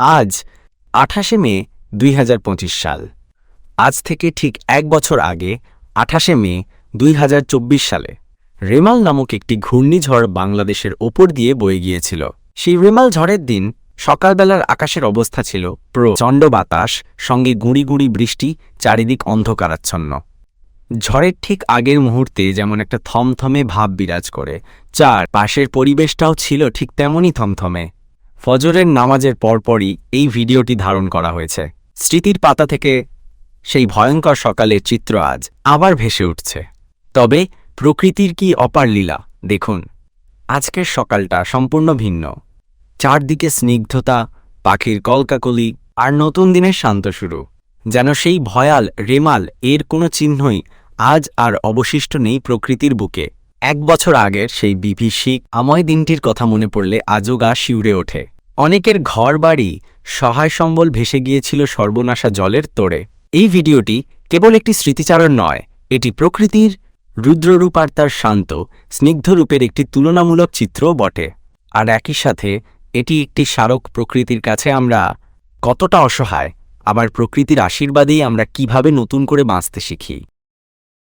আজ আঠাশে মে দুই হাজার পঁচিশ সাল। আজ থেকে ঠিক এক বছর আগে আঠাশে মে দুই হাজার চব্বিশ সালে রেমাল নামক একটি ঘূর্ণিঝড় বাংলাদেশের ওপর দিয়ে বয়ে গিয়েছিল। সেই রেমাল ঝড়ের দিন সকালবেলার আকাশের অবস্থা ছিল প্রচণ্ড বাতাস, সঙ্গে গুঁড়ি গুঁড়ি বৃষ্টি, চারিদিক অন্ধকারাচ্ছন্ন। ঝড়ের ঠিক আগের মুহূর্তে যেমন একটা থমথমে ভাব বিরাজ করে চার পাশের পরিবেশটাও ছিল ঠিক তেমনই থমথমে। ফজরের নামাজের পরপরই এই ভিডিওটি ধারণ করা হয়েছে। স্মৃতির পাতা থেকে সেই ভয়ঙ্কর সকালের চিত্র আজ আবার ভেসে উঠছে। তবে প্রকৃতির কি অপার লীলা, দেখুন। আজকের সকালটা সম্পূর্ণ ভিন্ন। চারদিকে স্নিগ্ধতা, পাখির কলকাকলি, আর নতুন দিনের শান্ত শুরু। যেন সেই ভয়াল, রেমাল, এর কোনো চিহ্নই আজ আর অবশিষ্ট নেই প্রকৃতির বুকে। এক বছর আগের সেই বিভীষিক আময় দিনটির কথা মনে পড়লে আজও গা শিউরে ওঠে। অনেকের ঘর বাড়ি সহায় সম্বল ভেসে গিয়েছিল সর্বনাশা জলের তোড়ে। এই ভিডিওটি কেবল একটি স্মৃতিচারণ নয়, এটি প্রকৃতির রুদ্ররূপ আর তার শান্ত, স্নিগ্ধ রূপের একটি তুলনামূলক চিত্রও বটে। আর একই সাথে, এটি একটি স্মারক প্রকৃতির কাছে আমরা কতটা অসহায়, আবার প্রকৃতির আশীর্বাদেই আমরা কীভাবে নতুন করে বাঁচতে শিখি।